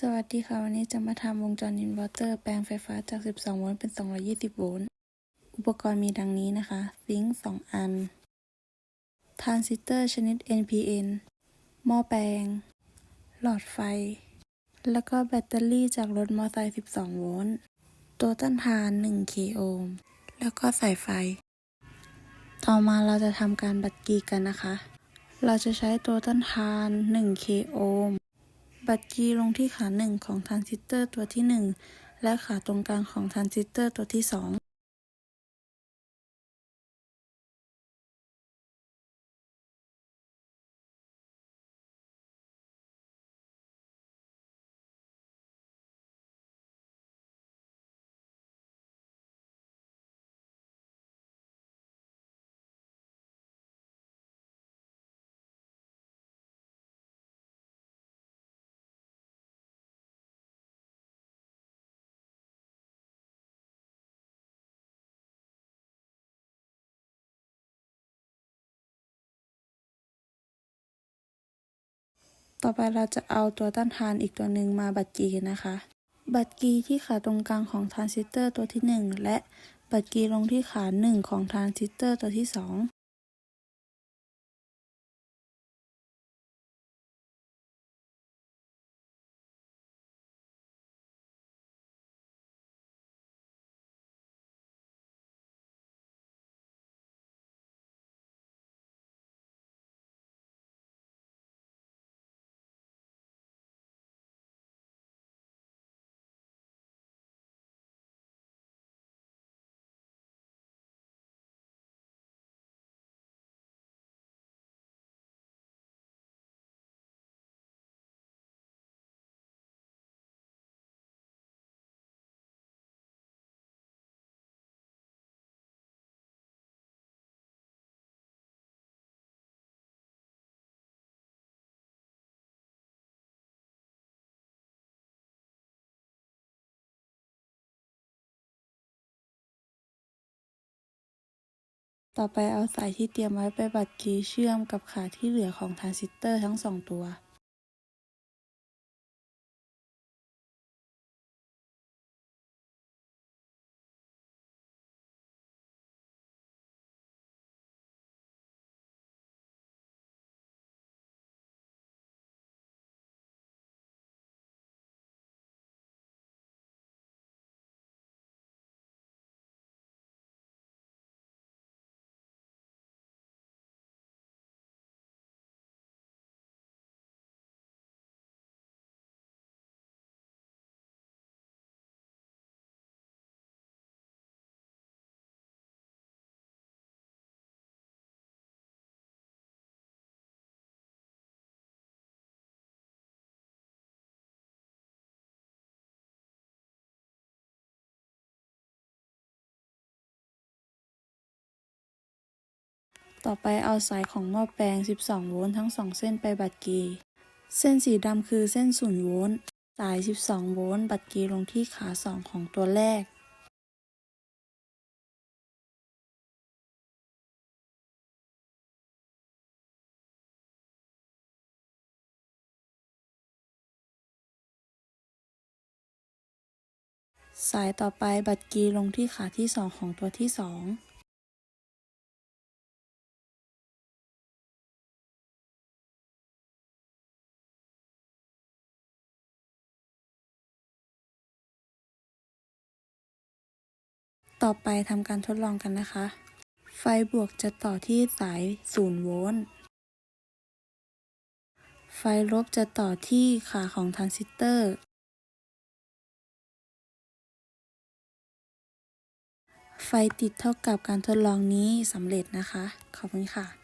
สวัสดีค่ะ วันนี้จะมาทำวงจรอินเวอร์เตอร์แปลงไฟฟ้าจาก 12 โวลต์เป็น 220 โวลต์ อุปกรณ์มีดังนี้นะคะ ซิงค์ 2 อัน ทรานซิสเตอร์ชนิด NPN หม้อแปลง หลอดไฟ แล้วก็แบตเตอรี่จากรถมอเตอร์ไซค์ 12 โวลต์ ตัวต้านทาน 1 k โอห์ม แล้วก็สายไฟ ต่อมาเราจะทำการบัดกีกันนะคะ เราจะใช้ตัวต้านทาน 1 k โอห์ม บัตรกีลงที่ขาหนึ่งของทรานซิสเตอร์ตัวที่ 1 และขาตรงกลางของทรานซิสเตอร์ตัวที่ 2 ต่อไปเราจะเอาตัวต้านทานอีกตัวหนึ่งมาบัดกีนะคะ บัดกีที่ขาตรงกลางของทรานซิสเตอร์ตัวที่ 1 และบัดกีลงที่ขา 1 ของทรานซิสเตอร์ตัวที่ 2 ต่อไปเอาสายที่เตรียมไว้ไปบัตรกีเชื่อมกับขาที่เหลือของทรานซิสเตอร์ทั้งสองตัว ต่อไปเอาสายของหม้อแปลง 12 โวลต์ทั้งสองเส้นไปบัตรกี เส้นสีดำคือเส้น 0 โวลต์ สาย 12 โวลต์ บัตรกีลงที่ขา 2 ของตัวแรก สายต่อไปบัตรกีลงที่ขาที่ 2 ของตัวที่ 2 ต่อไปทำการทดลองกันนะคะ ไฟบวกจะต่อที่สาย 0 โวลต์ ไฟลบจะต่อที่ขาของทรานซิสเตอร์ ไฟติดเท่ากับการทดลองนี้สำเร็จนะคะ ขอบคุณค่ะ